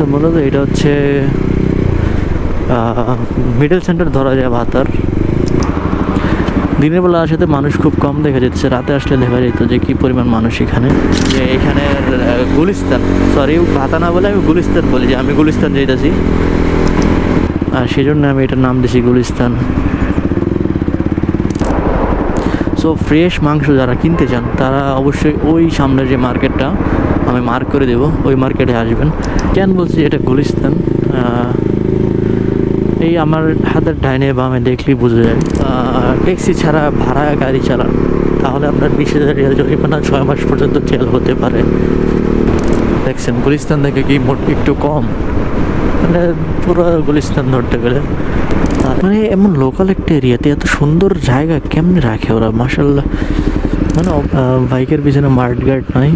So মূলত এটা হচ্ছে মিডল সেন্টার ধরা যায় ভাতার। দিনের বেলা আসলে মানুষ খুব কম দেখা যাচ্ছে রাতে আসলে দেখা যেত যে কি পরিমাণ মানুষ এখানে। যে এখানের আহ, গুলিস্তান সরি ভাতা না বলে আমি গুলিস্তান বলি যে আমি গুলিস্তান যেতেছি আর সেই জন্য আমি এটার নাম দিয়েছি গুলিস্তান। সো ফ্রেশ মাংস যারা কিনতে চান, তারা অবশ্যই ওই সামনের যে মার্কেটটা, আমি মার্ক করে দেবো, ওই মার্কেটে আসবেন। কেন বলছি এটা গুলিস্তান? এই আমার হাতের ডাইনে বামে দেখলেই বুঝে যায়। ট্যাক্সি ছাড়া, ভাড়া গাড়ি চালান তাহলে আপনার বিশ হাজার রিয়াল জরিমানা ছয় মাস পর্যন্ত জেল হতে পারে। দেখছেন, গুলিস্তান থেকে কি মোট একটু কম? মানে পুরো গুলিস্তান ধরতে গেলে। আর মানে এমন লোকাল একটা এরিয়াতে এত সুন্দর জায়গা কেমনে রাখে ওরা? মাসাল্লাহ মানে বাইকের পিছনে মার্ট গার্ড নাই।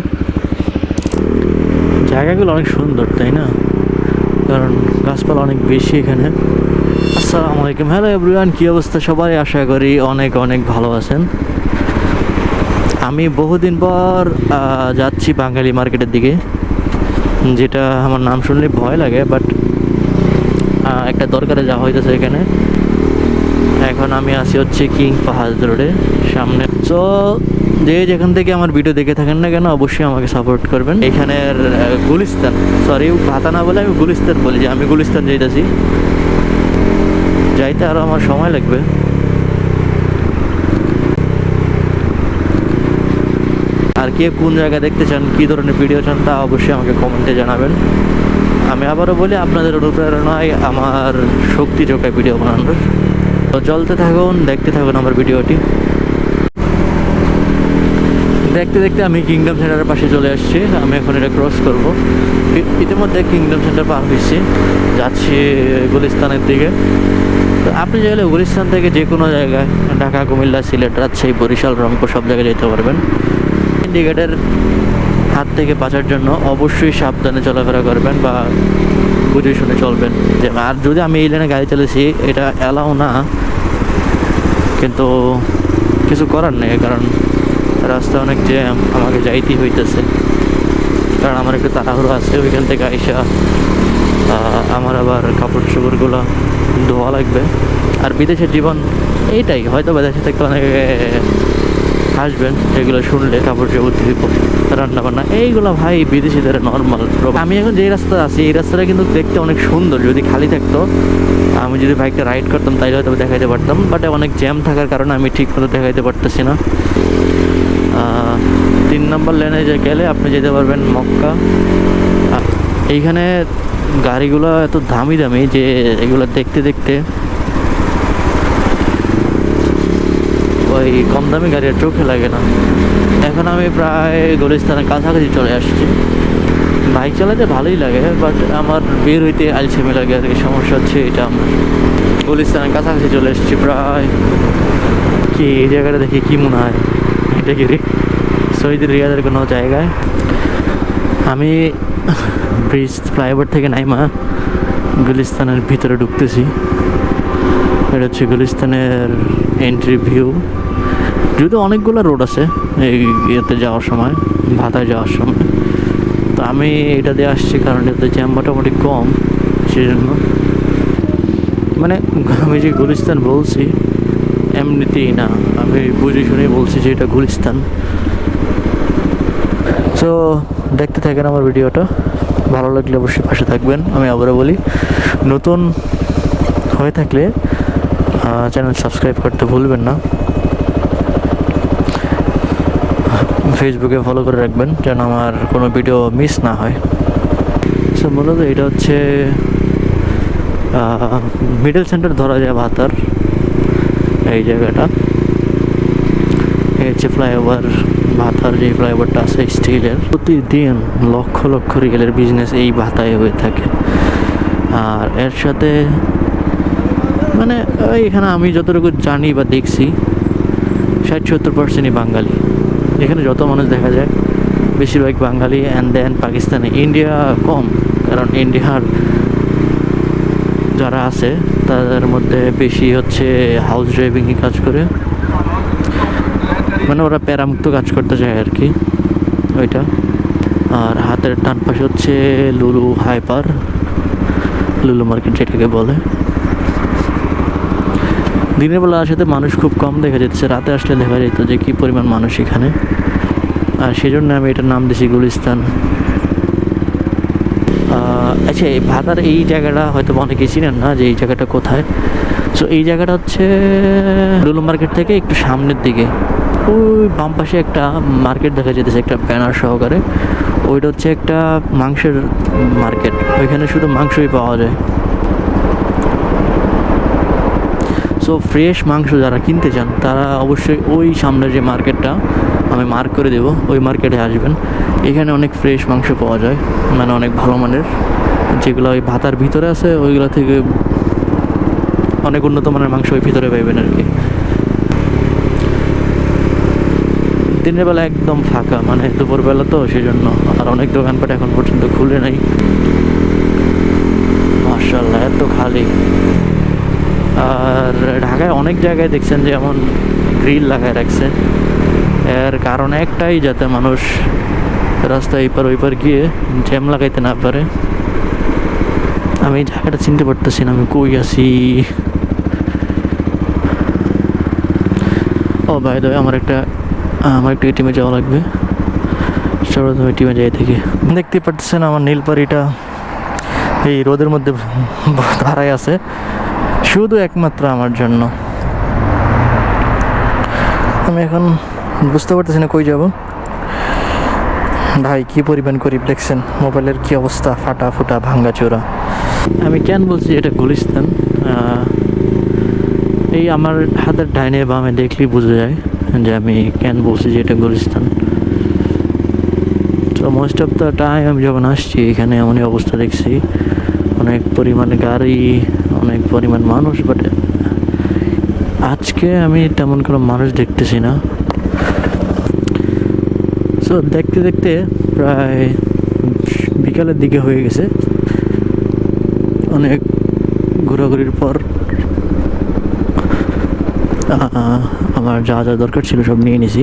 জায়গাগুলো অনেক সুন্দর, তাই না? কারণ গাছপালা অনেক বেশি এখানে। আসসালামু আলাইকুম। হ্যালো এভরিওয়ান কী অবস্থা? সবাই আশা করি অনেক অনেক ভালো আছেন। আমি বহুদিন পর যাচ্ছি বাঙালি মার্কেটের দিকে। যেটা আমার নাম শুনলে ভয় লাগে বাট একটা দরকারে যাওয়া হইতেছে এখানে। এখন আমি আছি হচ্ছে কিং পাহাড় রোডে, সামনে। সো যে যেখান থেকে আমার ভিডিও দেখে থাকেন না কেন, অবশ্যই আমাকে সাপোর্ট করবেন। এখানের গুলিস্তান সরি ভাতা না বলে আমি গুলিস্তান বলি, যে আমি গুলিস্তান যেতেছি যাইতে আরও আমার সময় লাগবে। আর কে কোন জায়গা দেখতে চান, কী ধরনের ভিডিও চান, তা অবশ্যই আমাকে কমেন্টে জানাবেন। আমি আবারও বলি, আপনাদের অনুপ্রেরণায় আমার শক্তি যোগায় ভিডিও বানানোর। তো চলতে থাকুন, দেখতে থাকুন আমার ভিডিওটি। দেখতে দেখতে আমি কিংডম সেন্টারের পাশে চলে আসছি, আমি এখন এটা ক্রস করব। ইতিমধ্যে কিংডম সেন্টার পার হয়েছি, যাচ্ছি গুলিস্তানের দিকে। তো আপনি চাইলে গুলিস্তান থেকে যে কোনো জায়গায়, ঢাকা, কুমিল্লা, সিলেট, রাজশাহী, বরিশাল, রংপুর সব জায়গায় যেতে পারবেন। ইন্ডিকেটার হাত থেকে বাঁচার জন্য অবশ্যই সাবধানে চলাফেরা করবেন বা বুঝে শুনে চলবেন। যে, আর যদি আমি এই লাইনে গাড়ি চালিয়েছি এটা অ্যালাও না, কিন্তু কিছু করার নেই, কারণ রাস্তা অনেক জ্যাম আমাকে যাইতেই হইতেছে। কারণ আমার একটু তাড়াহুড়ো আছে, ওইখান থেকে আইসা আমার আবার কাপড় চোপড়গুলো ধোয়া লাগবে। আর বিদেশের জীবন এইটাই হয়তো বিদেশে থাকতে অনেকে হাসবেন, এগুলো শুনলে কাপড় চোপড় ধুই রান্না বান্না এইগুলো ভাই বিদেশিদের নর্মাল আমি এখন যেই রাস্তা আছি, এই রাস্তাটা কিন্তু দেখতে অনেক সুন্দর। যদি খালি থাকতো, আমি যদি বাইকটা রাইড করতাম, তাইলে হয়তো দেখাইতে পারতাম। বাট অনেক জ্যাম থাকার কারণে আমি ঠিক মতো দেখাইতে পারতেছি না। তিন নম্বর লেনে যে গেলে আপনি যেতে পারবেন মক্কা। এইখানে গাড়িগুলো এত দামি দামি যে এগুলো দেখতে দেখতে ওই কম দামি গাড়ি চোখে লাগে না। এখন আমি প্রায় গুলিস্তানের কাছাকাছি চলে আসছি। বাইক চালাতে ভালোই লাগে বাট আমার বের হইতে আলসেমি লাগে আর কি সমস্যা হচ্ছে এটা আমার। গুলিস্তানের কাছাকাছি চলে এসেছি প্রায়। কি এই জায়গাটা দেখি কি মনে হয়? এটা কি শহীদ রিয়াদের কোনো জায়গায়? আমি ব্রিজ ফ্লাইওভার থেকে নাইমা গুলিস্তানের ভিতরে ঢুকতেছি। এটা হচ্ছে গুলিস্তানের এন্ট্রি ভিউ যদিও অনেকগুলো রোড আছে এই ইয়েতে যাওয়ার সময়, ভাতায় যাওয়ার সময়। তো আমি এটা দিয়ে আসছি কারণ এতে জ্যাম মোটামুটি কম সেই জন্য মানে আমি যে গুলিস্তান বলছি, এমনিতেই না, আমি বুঝে শুনেই বলছি যে এটা গুলিস্তান। সো দেখতে থাকেন আমার ভিডিওটা, ভালো লাগলে অবশ্যই পাশে থাকবেন, আমি আবারও বলি, নতুন হয়ে থাকলে চ্যানেল সাবস্ক্রাইব করতে ভুলবেন না। ফেসবুকে ফলো করে রাখবেন যেন আমার কোনো ভিডিও মিস না হয়। সো মূলত এটা হচ্ছে মিডল সেন্টার ধরা যায় ভাতার এই জায়গাটা। এই হচ্ছে ফ্লাইওভার ভাতার যে ফ্লাইওভারটা আছে স্টিলের প্রতিদিন লক্ষ লক্ষ রিয়েলের বিজনেস এই ভাতায় হয়ে থাকে। আর এর সাথে মানে এখানে আমি যতটুকু জানি বা দেখছি, ষাট সত্তর পার্সেন্টই বাঙালি। এখানে যত মানুষ দেখা যায়, বেশিরভাগ Bangali and then Pakistani. India কম, কারণ ইন্ডিয়ার যারা আছে, তাদের মধ্যে বেশি হচ্ছে হাউস ড্রাইভিংয়ে কাজ করে। মানে ওরা প্যারামুক্ত কাজ করতে চায় আর কি, ওইটা। আর হাতের ডান পাশে হচ্ছে লুলু হাইপার, লুলু মার্কেট যেটাকে বলে। দিনের বেলা আসলে মানুষ খুব কম দেখা যেতেছে রাতে আসলে দেখা যেত যে কী পরিমাণ মানুষ এখানে। আর সেই জন্য আমি এটার নাম দিয়েছি গুলিস্তান। আচ্ছা এই ভাতার এই জায়গাটা হয়তো অনেকেই চিনেন না যে এই জায়গাটা কোথায়। সো এই জায়গাটা হচ্ছে লুলু মার্কেট থেকে একটু সামনের দিকে। ওই বাম পাশে একটা মার্কেট দেখা যেতেছে একটা ব্যানার সহকারে। ওইটা হচ্ছে একটা মাংসের মার্কেট। ওইখানে শুধু মাংসই পাওয়া যায়। সো ফ্রেশ মাংস যারা কিনতে চান, তারা অবশ্যই ওই সামনে যে মার্কেটটা, আমি মার্ক করে দেবো, ওই মার্কেটে আসবেন। এখানে অনেক ফ্রেশ মাংস পাওয়া যায় মানে অনেক ভালো মানের। যেগুলো ওই ভাতার ভিতরে আছে, ওইগুলো থেকে অনেক উন্নত মানের মাংস ওই ভিতরে পাইবেন আর কি। দিনের বেলা একদম ফাঁকা মানে দুপুরবেলা তো সেই জন্য আর অনেক দোকানপাট এখন পর্যন্ত খুলে নাই মার্শাল্লাহ এত খালি আর ঢাকায় অনেক জায়গায় দেখছেন যে এমন গ্রিল লাগায় রাখছে। এর কারণ একটাই, যাতে মানুষ রাস্তা এপার ওইপার গিয়ে জ্যাম লাগাইতে না পারে। আমি জায়গাটা চিনতে পারতেছি না, আমি কই আছি? ও ভাই দয় আমার একটা আমার একটা টিমে যাওয়া লাগবে। সর্বপ্রথম টিমে যাই থেকে দেখতে পারতেছেন আমার নীলপাড়িটা, এই রোদের মধ্যে দাঁড়ায় আছে। শুধু একমাত্র আমার জন্য। আমি এখন বুঝতে পারতেছি না কই যাব। ভাই, কি পরিমাণ করিব দেখছেন মোবাইলের কি অবস্থা? ফাটা ফুটা, ভাঙ্গা চোরা। আমি কেন বলছি এটা গুলিস্তান? এই আমার হাতের ডাইনে বামে দেখলেই বোঝা যায় যে আমি কেন বলছি যে এটা গুলিস্তান। তো মোস্ট অফ দ্য টাইম আমি যখন আসছি, এখানে এমনই অবস্থা দেখছি। অনেক পরিমাণে গাড়ি, অনেক পরিমাণ মানুষ বাট আজকে আমি তেমন কোনো মানুষ দেখতেছি না। সো দেখতে দেখতে প্রায় বিকালের দিকে হয়ে গেছে। অনেক ঘোরাঘুরির পর আমার যা যা দরকার ছিল সব নিয়ে নিছি।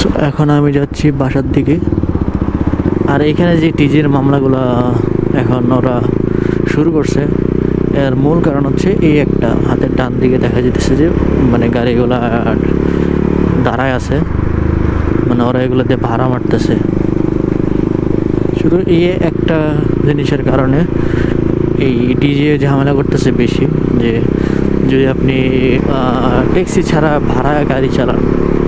সো এখন আমি যাচ্ছি বাসার দিকে। আর এখানে যে টিজির মামলাগুলো এখন ওরা শুরু করছে, এর মূল কারণ হচ্ছে এই একটা হাতের ডান দিকে দেখা যেতেছে যে মানে গাড়িগুলা দাঁড়ায় আছে মানে ওরা এগুলো দিয়ে ভাড়া মারতেছে। শুধু এই একটা জিনিসের কারণে এই ডিজে ঝামেলা করতেছে বেশি, যে যদি আপনি ট্যাক্সি ছাড়া ভাড়া গাড়ি চালান,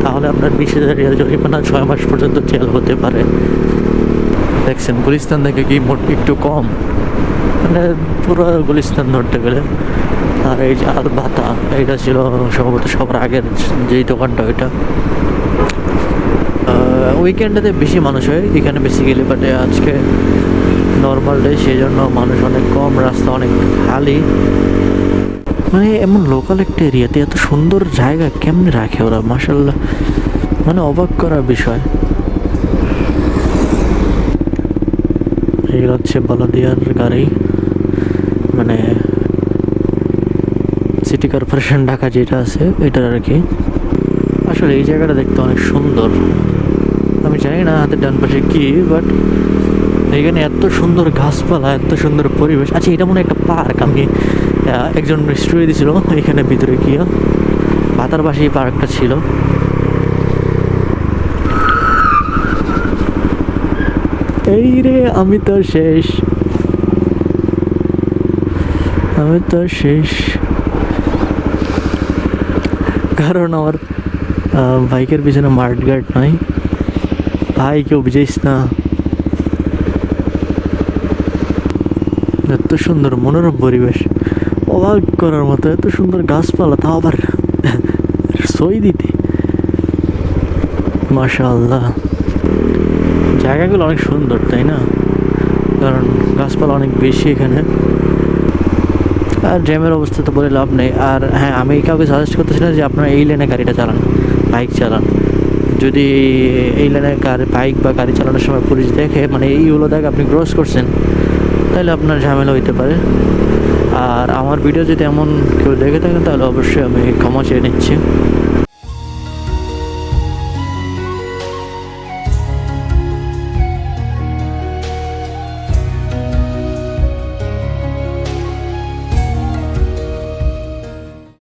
তাহলে আপনার বিশ হাজার জরিমানা ছয় মাস পর্যন্ত জেল হতে পারে। দেখছেন, গুলিস্তান থেকে কি মোট একটু কম? মানে পুরো গুলিস্তান ধরতে গেলে। আর এই যে আর ভাতা এটা ছিল সম্ভবত সবার আগের যেই দোকানটা ওইটা। উইকেন্ডেতে বেশি মানুষ হয় এখানে বেসিক্যালি বাট আজকে নর্মাল ডে সেই জন্য মানুষ অনেক কম, রাস্তা অনেক খালি। মানে এমন লোকাল একটা এরিয়াতে এত সুন্দর জায়গা কেমনে রাখে ওরা? মাসাল্লাহ মানে অবাক করার বিষয়। এগুলো হচ্ছে বলদিয়ার গাড়ি। মানে সিটি কর্পোরেশন ঢাকা যেটা আছে এটার আর কি আসলে এই জায়গাটা দেখতে অনেক সুন্দর। আমি জানি না হাতের ডান পাশে কি বাট এখানে এত সুন্দর গাছপালা, এত সুন্দর পরিবেশ। আচ্ছা এটা মনে একটা পার্ক। আমি একজন স্টোরি দিছিল এখানে ভিতরে গিয়ে। পাতার পাশে এই পার্কটা ছিল। এই রে, আমি তো শেষ। আমি তো শেষ। কারণ আমার বাইকের পিছনে মার্ট গার্ড নাই। ভাই, কেউ বুঝেছিস না। এত সুন্দর মনোরম পরিবেশ। অবাক করার মতো, এত সুন্দর গাছপালা, তাও আবার সই দিতে। মাশাআল্লাহ। জায়গাগুলো অনেক সুন্দর, তাই না? কারণ গাছপালা অনেক বেশি এখানে। আর জ্যামের অবস্থা তো বলে লাভ নেই। আর হ্যাঁ আমি কাউকে সাজেস্ট করতেছি না যে আপনারা এই লেনে গাড়িটা চালান বাইক চালান। যদি এই লেনে গাড়ি বাইক বা গাড়ি চালানোর সময় পুলিশ দেখে মানে এইগুলো দেখ আপনি ক্রস করছেন, তাহলে আপনার ঝামেলা হইতে পারে। আর আমার ভিডিও যদি এমন কেউ দেখে থাকেন তাহলে অবশ্যই আমি ক্ষমা চেয়ে নিচ্ছি।